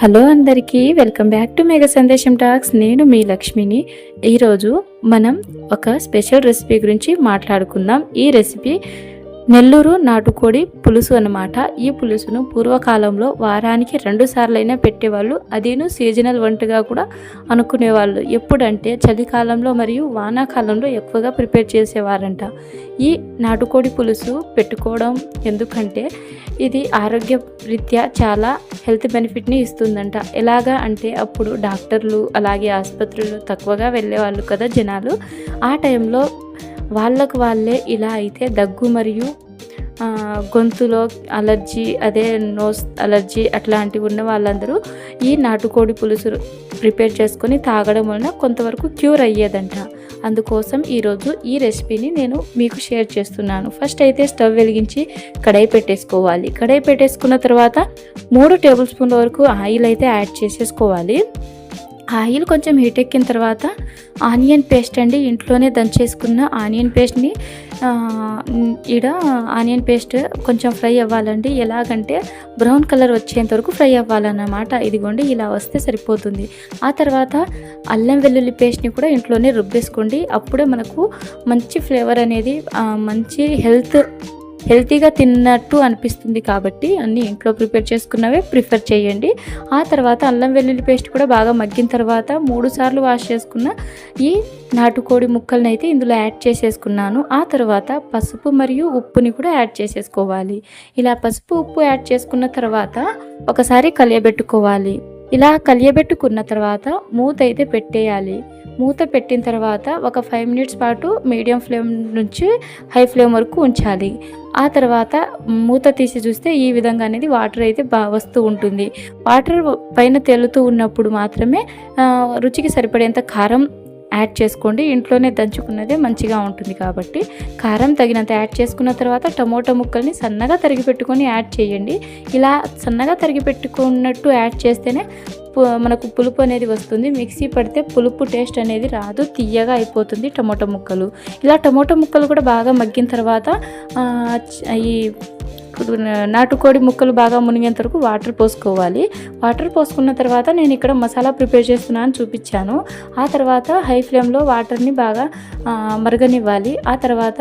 Hello అందరికీ welcome back to mega సందేశం talks. నేను మీ లక్ష్మిని. ఈరోజు మనం ఒక స్పెషల్ రెసిపీ గురించి మాట్లాడుకుందాం. ఈ రెసిపీ నెల్లూరు నాటుకోడి పులుసు అనమాట ఈ పులుసును పూర్వకాలంలో వారానికి రెండు సార్లైనా పెట్టేవాళ్ళు. అదేను సీజనల్ వంటగా కూడా అనుకునేవాళ్ళు. ఎప్పుడంటే చలికాలంలో మరియు వానాకాలంలో ఎక్కువగా ప్రిపేర్ చేసేవారంట. ఈ నాటుకోడి పులుసు పెట్టుకోవడం ఎందుకంటే ఇది ఆరోగ్య రీత్యా చాలా హెల్త్ బెనిఫిట్ని ఇస్తుందంట. ఎలాగా అంటే అప్పుడు డాక్టర్లు అలాగే ఆసుపత్రులు తక్కువగా వెళ్ళేవాళ్ళు కదా జనాలు. ఆ టైంలో వాళ్ళకు వాళ్ళే ఇలా అయితే దగ్గు మరియు గొంతులో అలర్జీ అదే నోస్ అలర్జీ అట్లాంటివి ఉన్న వాళ్ళందరూ ఈ నాటుకోడి పులుసు ప్రిపేర్ చేసుకొని తాగడం వలన కొంతవరకు క్యూర్ అయ్యేదంట. అందుకోసం ఈరోజు ఈ రెసిపీని నేను మీకు షేర్ చేస్తున్నాను. ఫస్ట్ అయితే స్టవ్ వెలిగించి కడాయి పెట్టేసుకోవాలి. కడాయి పెట్టేసుకున్న తర్వాత మూడు టేబుల్ స్పూన్ల వరకు ఆయిల్ అయితే యాడ్ చేసేసుకోవాలి. ఆయిల్ కొంచెం హీట్ ఎక్కిన తర్వాత ఆనియన్ పేస్ట్ అండి. ఇంట్లోనే దంచేసుకున్న ఆనియన్ పేస్ట్ని ఈడ ఆనియన్ పేస్ట్ కొంచెం ఫ్రై అవ్వాలండి. ఎలాగంటే బ్రౌన్ కలర్ వచ్చేంత వరకు ఫ్రై అవ్వాలన్నమాట. ఇదిగోండి ఇలా వస్తే సరిపోతుంది. ఆ తర్వాత అల్లం వెల్లుల్లి పేస్ట్ని కూడా ఇంట్లోనే రుబ్బేసుకోండి. అప్పుడే మనకు మంచి ఫ్లేవర్ అనేది మంచి హెల్త్ హెల్తీగా తిన్నట్టు అనిపిస్తుంది కాబట్టి అన్ని ఇంట్లో ప్రిపేర్ చేసుకున్నవే ప్రిఫర్ చేయండి. ఆ తర్వాత అల్లం వెల్లుల్లి పేస్ట్ కూడా బాగా మగ్గిన తర్వాత మూడు సార్లు వాష్ చేసుకున్న ఈ నాటుకోడి ముక్కల్ని అయితే ఇందులో యాడ్ చేసేసుకున్నాను. ఆ తర్వాత పసుపు మరియు ఉప్పుని కూడా యాడ్ చేసేసుకోవాలి. ఇలా పసుపు ఉప్పు యాడ్ చేసుకున్న తర్వాత ఒకసారి కలియబెట్టుకోవాలి. ఇలా కలియబెట్టుకున్న తర్వాత మూత అయితే పెట్టేయాలి. మూత పెట్టిన తర్వాత ఒక ఫైవ్ మినిట్స్ పాటు మీడియం ఫ్లేమ్ నుంచి హై ఫ్లేమ్ వరకు ఉంచాలి. ఆ తర్వాత మూత తీసి చూస్తే ఈ విధంగా అనేది వాటర్ అయితే బాగా వస్తూ ఉంటుంది. వాటర్ పైన తేలుతూ ఉన్నప్పుడు మాత్రమే రుచికి సరిపడేంత కారం యాడ్ చేసుకోండి. ఇంట్లోనే దంచుకున్నదే మంచిగా ఉంటుంది కాబట్టి కారం తగినంత యాడ్ చేసుకున్న తర్వాత టమోటా ముక్కల్ని సన్నగా తరిగి పెట్టుకొని యాడ్ చేయండి. ఇలా సన్నగా తరిగి పెట్టుకున్నట్టు యాడ్ చేస్తేనే మనకు పులుపు అనేది వస్తుంది. మిక్సీ పడితే పులుపు టేస్ట్ అనేది రాదు. తీయగా అయిపోతుంది టమోటా ముక్కలు. ఇలా టమోటా ముక్కలు కూడా బాగా మగ్గిన తర్వాత ఈ ఇప్పుడు నాటుకోడి ముక్కలు బాగా మునిగేంత వరకు వాటర్ పోసుకోవాలి. వాటర్ పోసుకున్న తర్వాత నేను ఇక్కడ మసాలా ప్రిపేర్ చేస్తున్నాను చూపించాను. ఆ తర్వాత హై ఫ్లేమ్లో వాటర్ని బాగా మరగనివ్వాలి. ఆ తర్వాత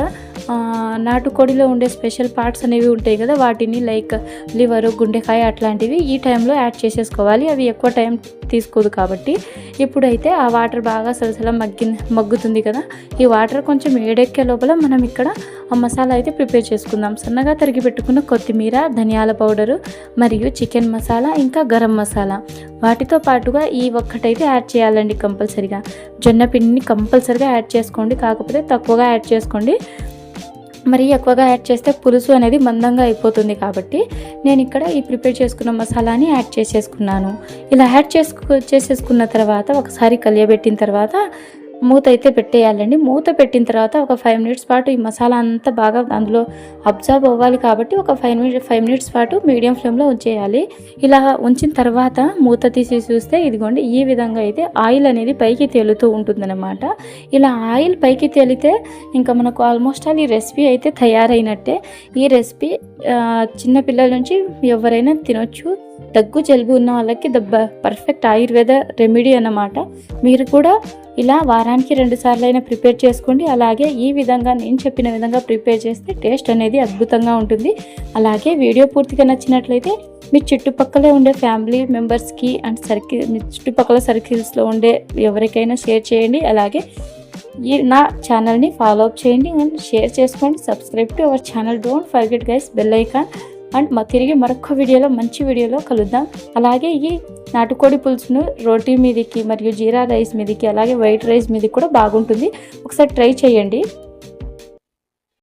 నాటుకోడిలో ఉండే స్పెషల్ పార్ట్స్ అనేవి ఉంటాయి కదా వాటిని లైక్ లివరు గుండెకాయ అట్లాంటివి ఈ టైంలో యాడ్ చేసేసుకోవాలి. అవి ఎక్కువ టైం తీసుకోదు కాబట్టి. ఇప్పుడైతే ఆ వాటర్ బాగా సలసల మగ్గి మగ్గుతుంది కదా ఈ వాటర్ కొంచెం ఏడెక్కే లోపల మనం ఇక్కడ ఆ మసాలా అయితే ప్రిపేర్ చేసుకుందాం. సన్నగా తరిగి పెట్టుకున్న కొత్తిమీర ధనియాల పౌడరు మరియు చికెన్ మసాలా ఇంకా గరం మసాలా. వాటితో పాటుగా ఈ ఒక్కటైతే యాడ్ చేయాలండి కంపల్సరిగా. జొన్న పిండిని కంపల్సరిగా యాడ్ చేసుకోండి కాకపోతే తక్కువగా యాడ్ చేసుకోండి. మరీ ఎక్కువగా యాడ్ చేస్తే పులుసు అనేది మందంగా అయిపోతుంది కాబట్టి నేను ఇక్కడ ఈ ప్రిపేర్ చేసుకున్న మసాలాని యాడ్ చేసేసుకున్నాను. ఇలా యాడ్ చేసుకు చేసేసుకున్న తర్వాత ఒకసారి కలియబెట్టిన తర్వాత మూత అయితే పెట్టేయాలండి. మూత పెట్టిన తర్వాత ఒక ఫైవ్ మినిట్స్ పాటు ఈ మసాలా అంతా బాగా అందులో అబ్జర్వ్ అవ్వాలి కాబట్టి ఒక ఫైవ్ మినిట్ ఫైవ్ మినిట్స్ పాటు మీడియం ఫ్లేమ్లో ఉంచేయాలి. ఇలా ఉంచిన తర్వాత మూత తీసి చూస్తే ఇదిగోండి ఈ విధంగా అయితే ఆయిల్ అనేది పైకి తేలుతూ ఉంటుందన్నమాట. ఇలా ఆయిల్ పైకి తేలితే ఇంకా మనకు ఆల్మోస్ట్ ఆల్ ఈ రెసిపీ అయితే తయారైనట్టే. ఈ రెసిపీ చిన్నపిల్లల నుంచి ఎవరైనా తినొచ్చు. దగ్గు జలుబు ఉన్న వాళ్ళకి ద పర్ఫెక్ట్ ఆయుర్వేద రెమెడీ అన్నమాట. మీరు కూడా ఇలా వారానికి రెండు సార్లు అయినా ప్రిపేర్ చేసుకోండి. అలాగే ఈ విధంగా నేను చెప్పిన విధంగా ప్రిపేర్ చేస్తే టేస్ట్ అనేది అద్భుతంగా ఉంటుంది. అలాగే వీడియో పూర్తిగా నచ్చినట్లయితే మీ చుట్టుపక్కలే ఉండే ఫ్యామిలీ మెంబర్స్కి అండ్ సర్కిల్ మీ చుట్టుపక్కల సర్కిల్స్లో ఉండే ఎవరికైనా షేర్ చేయండి. అలాగే ఈ నా ఛానల్ని ఫాలో అప్ చేయండి అండ్ షేర్ చేసుకోండి. Subscribe to our channel. Don't forget guys bell icon and మా తిరిగి మరొక వీడియోలో మంచి వీడియోలో కలుద్దాం. అలాగే ఈ నాటుకోడి పులుసును రోటీ మీదకి మరియు జీరా రైస్ మీదకి అలాగే వైట్ రైస్ మీదకి కూడా బాగుంటుంది. ఒకసారి ట్రై చేయండి.